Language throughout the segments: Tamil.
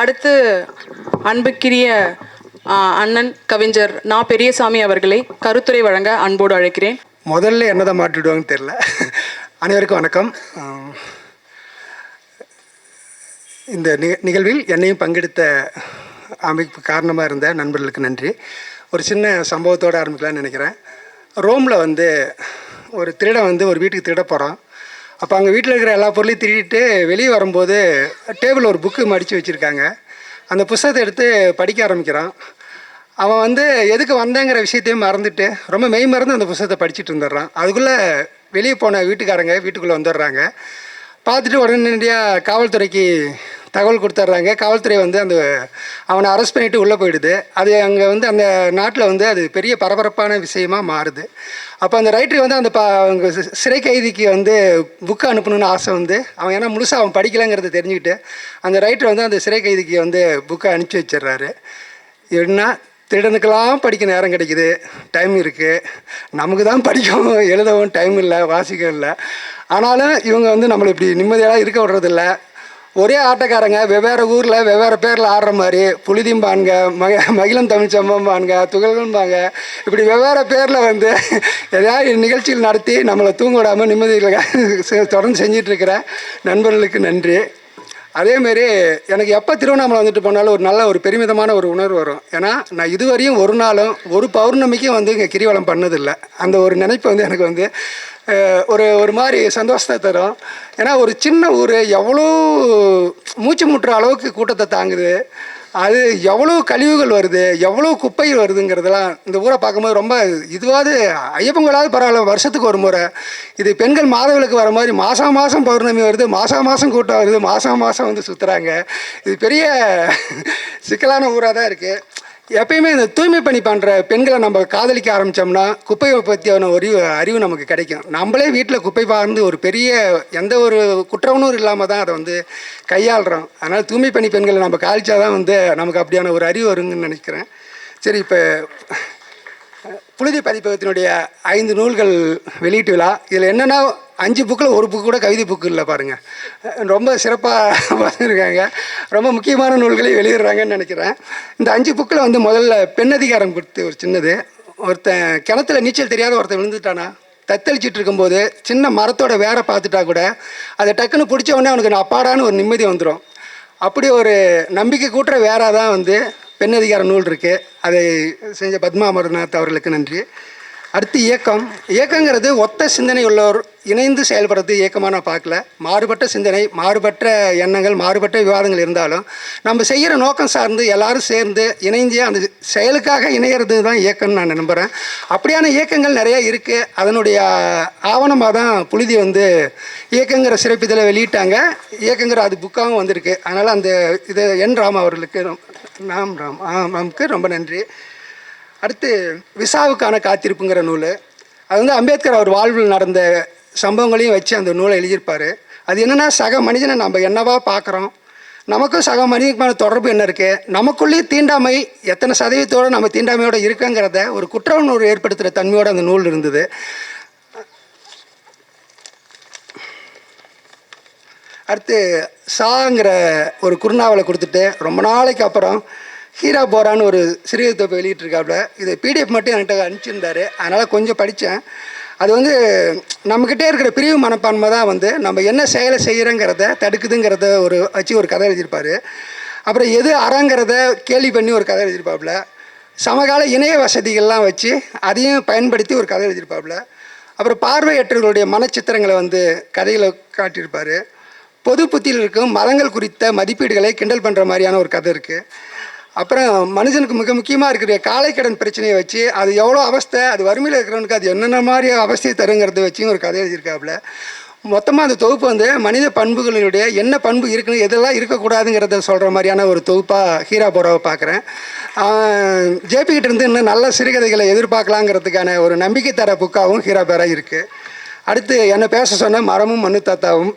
அடுத்து அன்புக்கிரிய அண்ணன் கவிஞர் நா பெரியசாமி அவர்களை கருத்துரை வழங்க அன்போடு அழைக்கிறேன். முதல்ல என்னதான் மாட்டிடுவாங்கன்னு தெரில அனைவருக்கும் வணக்கம். இந்த நிகழ்வில் என்னையும் பங்கெடுத்த அமைப்பு காரணமாக இருந்த நண்பர்களுக்கு நன்றி. ஒரு சின்ன சம்பவத்தோடு ஆரம்பிக்கலாம்னு நினைக்கிறேன். ரோமில் வந்து ஒரு திருடன் வந்து ஒரு வீட்டுக்கு திருட போகிறான் அப்போ அங்கே வீட்டில் இருக்கிற எல்லா பொருளையும் திருடிட்டு வெளியே வரும்போது டேபிள் ஒரு புக்கு மடித்து வச்சுருக்காங்க. அந்த புஸ்தகத்தை எடுத்து படிக்க ஆரம்பிக்கிறான். அவன் வந்து எதுக்கு வந்தேங்கிற விஷயத்தையும் மறந்துட்டு ரொம்ப மெய் மறந்து அந்த புஸ்தகத்தை படிச்சுட்டு வந்துடுறான் அதுக்குள்ளே வெளியே போன வீட்டுக்காரங்க வீட்டுக்குள்ளே வந்துடுறாங்க. பார்த்துட்டு உடனடியாக காவல்துறைக்கு தகவல் கொடுத்துட்றாங்க. காவல்துறை வந்து அந்த அவனை அரெஸ்ட் பண்ணிவிட்டு உள்ளே போயிடுது. அது அங்கே வந்து அந்த நாட்டில் வந்து அது பெரிய பரபரப்பான விஷயமாக மாறுது. அப்போ அந்த ரைட்டர் வந்து அந்த ப அவங்க சிறை கைதிக்கு வந்து புக்கு அனுப்பணும்னு ஆசை வந்து அவன் ஏன்னா முழுசாக அவன் படிக்கலைங்கிறத தெரிஞ்சுக்கிட்டு அந்த ரைட்டர் வந்து அந்த சிறை கைதிக்கு வந்து புக்கை அனுப்பிச்சி வச்சிடுறாரு. என்ன? திருடனுக்கெல்லாம் படிக்க நேரம் கிடைக்குது. டைம் இருக்குது நமக்கு தான் படிக்கவும் எழுதவும் டைம் இல்லை வாசிக்கவும் இல்லை. ஆனாலும் இவங்க வந்து நம்மளை இப்படி நிம்மதியாக இருக்க விடுறதில்ல. ஒரே ஆட்டக்காரங்க வெவ்வேறு ஊரில் வெவ்வேறு பேரில் ஆடுற மாதிரி புழுதிம்பானுங்க மக மகிழம் தமிழ் சம்பம்பானுங்க துகள்கள்பாங்க இப்படி வெவ்வேறு பேரில் வந்து எதாவது நிகழ்ச்சிகள் நடத்தி நம்மளை தூங்க விடாமல் நிம்மதியில் தொடர்ந்து செஞ்சிட்ருக்கிற நண்பர்களுக்கு நன்றி. அதேமாரி எனக்கு எப்போ திருவண்ணாமலை வந்துட்டு போனாலும் ஒரு நல்ல ஒரு பெருமிதமான ஒரு உணர்வு வரும். ஏன்னா நான் இதுவரையும் ஒரு நாளும் ஒரு பௌர்ணமிக்கும் வந்து இங்கே கிரிவலம் பண்ணதில்லை. அந்த ஒரு நினைப்பு வந்து எனக்கு வந்து ஒரு ஒரு மாதிரி சந்தோஷத்தை தரும். ஏன்னா ஒரு சின்ன ஊர் எவ்வளோ மூச்சு முட்டுற அளவுக்கு கூட்டத்தை தாங்குது. அது எவ்வளோ கழிவுகள் வருது எவ்வளோ குப்பைகள் வருதுங்கிறதெல்லாம் இந்த ஊரை பார்க்கும்போது ரொம்ப இதுவாவது ஐயப்பங்களாவது பரவாயில்ல வருஷத்துக்கு ஒரு முறை. இது பெண்கள் மாதவிலக்கு வர மாதிரி மாதம் மாதம் பௌர்ணமி வருது மாதம் மாதம் கூட்டம் வருது மாதம் மாதம் வந்து சுற்றுறாங்க இது பெரிய சிக்கலான ஊராக தான் இருக்குது எப்பயுமே இந்த தூய்மை பணி பண்ணுற பெண்களை நம்ம காதலிக்க ஆரம்பித்தோம்னா குப்பையை பற்றியான ஒரு அறிவு நமக்கு கிடைக்கும். நம்மளே வீட்டில் குப்பை பார்ந்து ஒரு பெரிய எந்த ஒரு குற்றவனும் இல்லாமல் தான் அதை வந்து கையாளுறோம். அதனால் தூய்மை பணி பெண்களை நம்ம காலிச்சா தான் வந்து நமக்கு அப்படியான ஒரு அறிவு வருங்கன்னு நினைக்கிறேன். சரி இப்போ புழுதி பதிப்பகத்தினுடைய ஐந்து நூல்கள் வெளியீட்டு விழா. இதில் என்னென்னா அஞ்சு புக்கில் ஒரு புக்கு கூட கவிதை புக்கு இல்லை பாருங்கள் ரொம்ப சிறப்பாக பார்த்துருக்காங்க ரொம்ப முக்கியமான நூல்களை வெளியிடுறாங்கன்னு நினைக்கிறேன். இந்த அஞ்சு புக்கில் வந்து முதல்ல பெண் அதிகாரம் கொடுத்து ஒரு சின்னது. ஒருத்தன் கிணத்துல நீச்சல் தெரியாத ஒருத்தன் விழுந்துட்டானா? தத்தளிச்சுட்டு இருக்கும்போது சின்ன மரத்தோட வேற பார்த்துட்டா கூட அதை டக்குன்னு பிடிச்ச உடனே அவனுக்கு நான் அப்பாடான்னு ஒரு நிம்மதி வந்துடும் அப்படி ஒரு நம்பிக்கை கூட்டுற வேறாக தான் வந்து பெண் அதிகார நூல் இருக்குது அதை செஞ்ச பத்மா அமர்நாத் அவர்களுக்கு நன்றி. அடுத்து இயக்கம். இயக்கங்கிறது ஒத்த சிந்தனை உள்ளவர் இணைந்து செயல்படுறது இயக்கமாக நான் பார்க்கல. மாறுபட்ட சிந்தனை மாறுபட்ட எண்ணங்கள் மாறுபட்ட விவாதங்கள் இருந்தாலும் நம்ம செய்கிற நோக்கம் சார்ந்து எல்லாரும் சேர்ந்து இணைந்து அந்த செயலுக்காக இணையிறது தான் இயக்கம்னு நான் நம்புகிறேன் அப்படியான இயக்கங்கள் நிறைய இருக்குது அதனுடைய ஆவணமாக தான் புழுதி வந்து இயக்கங்கிற சிறப்பிதழை வெளியிட்டாங்க. இயக்கங்கிற அது புக்காகவும் வந்திருக்கு. அதனால் அந்த இது என் ராம் அவர்களுக்கு நாம் ராம் ஆ ராமுக்கு ரொம்ப நன்றி. அடுத்து விசாவுக்கான காத்திருப்புங்கிற நூல். அது வந்து அம்பேத்கர் அவர் வாழ்வில் நடந்த சம்பவங்களையும் வச்சு அந்த நூலை எழுதியிருப்பார். அது என்னென்னா சக மனிதனை நம்ம என்னவா பார்க்குறோம்? நமக்கும் சக மனிதனுக்குமான தொடர்பு என்ன இருக்குது நமக்குள்ளேயே தீண்டாமை எத்தனை சதவீதத்தோடு நம்ம தீண்டாமையோடு இருக்கங்கிறத ஒரு குற்ற உணர்வு ஏற்படுத்துகிற தன்மையோடு அந்த நூல் இருந்தது. அடுத்து சாங்கிற ஒரு குறுநாவலை கொடுத்துட்டு ரொம்ப நாளைக்கு அப்புறம் ஹீரா போரான்னு ஒரு சிறிய தொப்பை வெளியிட்டிருக்காப்புல இது பிடிஎஃப் மட்டும் என்கிட்ட அனுப்பிச்சிருந்தாரு. அதனால் கொஞ்சம் படித்தேன் அது வந்து நம்மக்கிட்டே இருக்கிற பிரிவு மனப்பான்மை தான் வந்து நம்ம என்ன செயலை செய்கிறோங்கிறத தடுக்குதுங்கிறத ஒரு வச்சு ஒரு கதை எழுதியிருப்பார். அப்புறம் எது அறங்கிறத கேள்வி பண்ணி ஒரு கதை எழுதியிருப்பாப்புல சமகால இணைய வசதிகள்லாம் வச்சு அதையும் பயன்படுத்தி ஒரு கதை எழுதியிருப்பாப்புல அப்புறம் பார்வையற்றவர்களுடைய மனச்சித்திரங்களை வந்து கதைகளை காட்டியிருப்பார். பொது புத்தியில் இருக்கும் மதங்கள் குறித்த மதிப்பீடுகளை கிண்டல் பண்ணுற மாதிரியான ஒரு கதை இருக்குது அப்புறம் மனுஷனுக்கு மிக முக்கியமாக இருக்கிற காலைக்கடன் பிரச்சனையை வச்சு அது எவ்வளோ அவஸ்தை அது வறுமையில் இருக்கிறவனுக்கு அது என்னென்ன மாதிரி அவஸ்தையை தருங்கிறத வச்சு ஒரு கதை எழுதியிருக்காப்புல. மொத்தமாக அந்த தொகுப்பு வந்து மனித பண்புகளினுடைய என்ன பண்பு இருக்குன்னு எதெல்லாம் இருக்கக்கூடாதுங்கிறத சொல்கிற மாதிரியான ஒரு தொகுப்பாக ஹீரா போராவை பார்க்குறேன். ஜேபிகிட்ட இருந்து இன்னும் நல்ல சிறுகதைகளை எதிர்பார்க்கலாங்கிறதுக்கான ஒரு நம்பிக்கை தர புக்காகவும் ஹீரா பேரா இருக்குது அடுத்து என்னை பேச சொன்ன மரமும் மண்ணு தாத்தாவும்.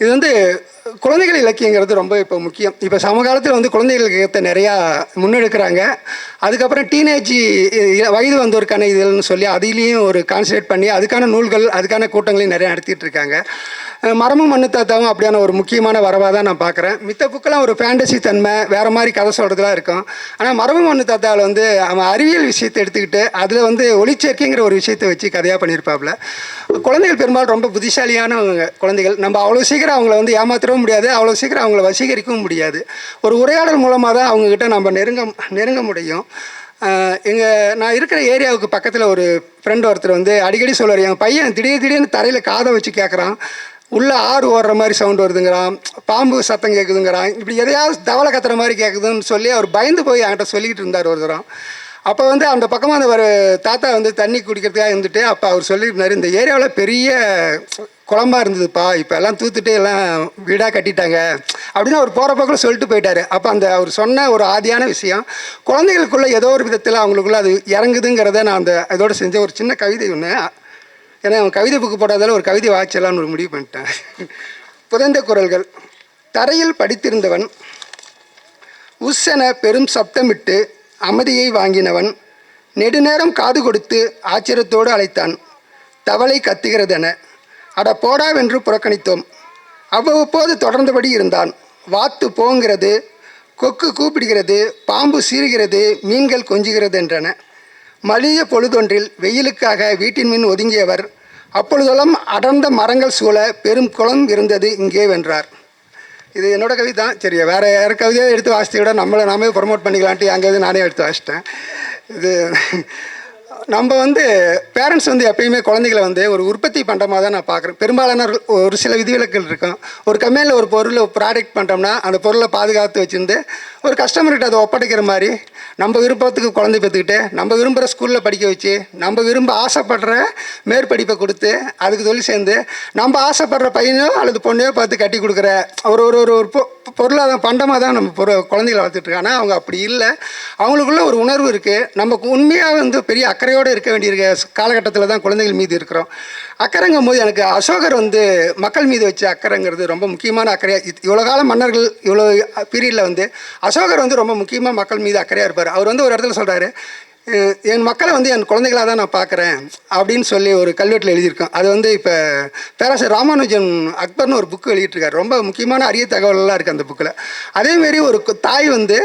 இது வந்து குழந்தைகள் இலக்கியங்கிறது ரொம்ப இப்போ முக்கியம். இப்போ சமகாலத்தில் வந்து குழந்தைகள் இலக்கியத்தை நிறையா முன்னெடுக்கிறாங்க. அதுக்கப்புறம் டீனேஜ் வயது வந்தோருக்கான இதுன்னு சொல்லி அதிலையும் ஒரு கான்சன்ட்ரேட் பண்ணி அதுக்கான நூல்கள் அதுக்கான கூட்டங்களையும் நிறையா நடத்திட்டு இருக்காங்க. மரமும் மண்ணு தாத்தாவும் அப்படியான ஒரு முக்கியமான வரவாக தான் நான் பார்க்குறேன். மித்த புக்கெல்லாம் ஒரு ஃபேண்டசி தன்மை வேறு மாதிரி கதை சொல்கிறதுலாம் இருக்கும். ஆனால் மரமும் மண்ணு தாத்தாவில் வந்து அவன் அறிவியல் விஷயத்தை எடுத்துக்கிட்டு அதில் வந்து ஒளிச்சேர்க்கைங்கிற ஒரு விஷயத்தை வச்சு கதையாக பண்ணியிருப்பாப்புல குழந்தைகள் பெரும்பாலும் ரொம்ப புத்திசாலியானவங்க குழந்தைகள். நம்ம அவ்வளோ சீக்கிரம் அவங்கள வந்து ஏமாற்றவும் முடியாது. அவ்வளோ சீக்கிரம் அவங்கள வசீகரிக்கவும் முடியாது. ஒரு உரையாடல் மூலமாக தான் அவங்கக்கிட்ட நம்ம நெருங்க நெருங்க முடியும். எங்கள் நான் இருக்கிற ஏரியாவுக்கு பக்கத்தில் ஒரு ஃப்ரெண்ட் ஒருத்தர் வந்து அடிக்கடி சொல்லுவார் என் பையன் திடீர் திடீர்னு தரையில் காதை வச்சு கேட்குறான் உள்ளே ஆறு ஓடுற மாதிரி சவுண்ட் வருதுங்கிறான். பாம்பு சத்தம் கேட்குதுங்கிறான் இப்படி எதையாவது தவளை கத்துற மாதிரி கேட்குதுன்னு சொல்லி அவர் பயந்து போய் என்கிட்ட சொல்லிக்கிட்டு இருந்தார் ஒரு தரம். அப்போ வந்து அந்த பக்கமாக அந்த ஒரு தாத்தா வந்து தண்ணி குடிக்கிறதுக்காக இருந்துட்டு அப்போ அவர் சொல்லியிருந்தார் இந்த ஏரியாவில் பெரிய குழம்பா இருந்ததுப்பா. இப்போ எல்லாம் தூத்துட்டு எல்லாம் வீடாக கட்டிட்டாங்க. அப்படின்னு அவர் போகிற பக்கம் சொல்லிட்டு போயிட்டார். அப்போ அந்த அவர் சொன்ன ஒரு ஆதியான விஷயம் குழந்தைகளுக்குள்ள ஏதோ ஒரு விதத்தில் அவங்களுக்குள்ள அது இறங்குதுங்கிறத நான் அந்த இதோட செஞ்ச ஒரு சின்ன கவிதை ஒன்று ஏன்னா அவன் கவிதை புக்கு போடாதால ஒரு கவிதை வாய்ச்சலான்னு ஒரு முடிவு பண்ணிட்டேன். புதைந்த குரல்கள். தரையில் படித்திருந்தவன் உஸ்ஸென பெரும் சப்தமிட்டு அமைதியை வாங்கினவன் நெடுநேரம் காது கொடுத்து ஆச்சரியத்தோடு அழைத்தான். தவளை கத்துகிறதென. அட போடாவென்று புறக்கணித்தோம். அவ்வப்போது தொடர்ந்தபடி இருந்தான். வாத்து போங்கிறது கொக்கு கூப்பிடுகிறது பாம்பு சீறுகிறது மீன்கள் கொஞ்சுகிறது என்றன. மலிய பொழுதொன்றில் வெயிலுக்காக வீட்டின் மின் ஒதுங்கியவர் அப்பொழுதெல்லாம் அடர்ந்த மரங்கள் சூழ பெரும் குளம் இருந்தது இங்கே வென்றார். இது என்னோட கவிதை. தான் சரி வேறு யார் கவிதையை எடுத்து வாசித்து விட நம்மளை நாமே ப்ரொமோட் பண்ணிக்கலான்ட்டு என் கவிதை நானே எடுத்து வாசிட்டேன் இது நம்ம வந்து பேரண்ட்ஸ் வந்து எப்பயுமே குழந்தைகளை வந்து ஒரு உற்பத்தி பண்ணுறமா தான் நான் பார்க்குறேன். பெரும்பாலான ஒரு- ஒரு சில விதிவிலக்குகள் இருக்கும். ஒரு கம்பெனியில் ஒரு பொருளை ப்ராடக்ட் பண்ணிட்டோம்னா அந்த பொருளை பாதுகாத்து வச்சுருந்து ஒரு கஸ்டமர்கிட்ட அதை ஒப்படைக்கிற மாதிரி நம்ம விருப்பத்துக்கு குழந்தை பெற்றுக்கிட்டு நம்ம விரும்புகிற ஸ்கூலில் படிக்க வச்சு நம்ம விரும்ப ஆசைப்படுற மேற்படிப்பை கொடுத்து அதுக்கு தொழில் சேர்ந்து நம்ம ஆசைப்படுற பையனோ அல்லது பொண்ணையோ பார்த்து கட்டி கொடுக்குற ஒரு ஒரு ஒரு ஒரு பொ- பொருளாதார பண்டமாக தான் நம்ம பொரு குழந்தைகளை வளர்த்துட்டு ஆனால் அவங்க அப்படி இல்லை. அவங்களுக்குள்ள ஒரு உணர்வு இருக்குது நமக்கு உண்மையாக வந்து பெரிய அக்கறையோடு இருக்க வேண்டிய காலகட்டத்தில் தான் குழந்தைகள் மீது இருக்கிறோம். அக்கறைங்கும் போது எனக்கு அசோகர் வந்து மக்கள் மீது வச்ச அக்கறைங்கிறது ரொம்ப முக்கியமான அக்கறையாக இவ்வளோ காலம் மன்னர்கள் இவ்வளோ பீரியடில் வந்து அசோகர் வந்து ரொம்ப முக்கியமாக மக்கள் மீது அக்கறையாக இருப்பார். அவர் வந்து ஒரு இடத்துல சொல்கிறாரு என் மக்களை வந்து என் குழந்தைகளாக தான் நான் பார்க்குறேன் அப்படின்னு சொல்லி ஒரு கல்வெட்டில் எழுதியிருக்கோம் அது வந்து இப்போ பேராசர் ராமானுஜன் அக்பர்னு ஒரு புக்கு வெளியிட்டிருக்காரு. ரொம்ப முக்கியமான அரிய தகவலெல்லாம் இருக்குது அந்த புக்கில் அதேமாரி ஒரு தாய் வந்து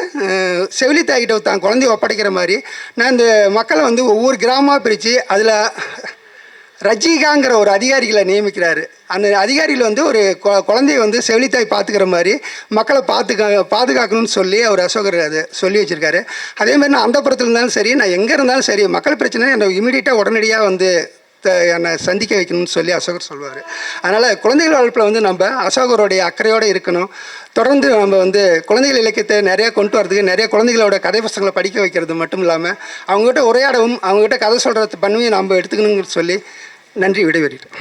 செவிலி தாய்கிட்ட தான் குழந்தைய ஒப்படைக்கிற மாதிரி நான் இந்த மக்களை வந்து ஒவ்வொரு கிராமமாக பிரித்து அதில் ரஜிகாங்கிற ஒரு அதிகாரிகளை நியமிக்கிறாரு. அந்த அதிகாரிகள் வந்து ஒரு கொ- குழந்தைய வந்து செவிலித்தாய் பார்த்துக்கிற மாதிரி மக்களை பார்த்துக்க பாதுகாக்கணும்னு சொல்லி அவர் அசோகர் அதை சொல்லி வச்சுருக்காரு. அதே மாதிரி நான் அந்த புறத்தில் இருந்தாலும் சரி நான் எங்கே இருந்தாலும் சரி மக்கள் பிரச்சனை என்னை இமீடியட்டாக உடனடியாக வந்து த- என்னை சந்திக்க வைக்கணும்னு சொல்லி அசோகர் சொல்வார். அதனால் குழந்தைகள் வளர்ப்பில் வந்து நம்ம அசோகருடைய அக்கறையோடு இருக்கணும். தொடர்ந்து நம்ம வந்து குழந்தைகள் இலக்கியத்தை நிறையா கொண்டு வரதுக்கு நிறைய குழந்தைகளோட கதை புஸ்தகங்களை படிக்க வைக்கிறது மட்டும் இல்லாமல் அவங்ககிட்ட உரையாடவும் அவங்ககிட்ட கதை சொல்கிறது பண்ணுவையும் நம்ம எடுத்துக்கணுங்கிறது சொல்லி நன்றி விடைபெறுகிறேன்.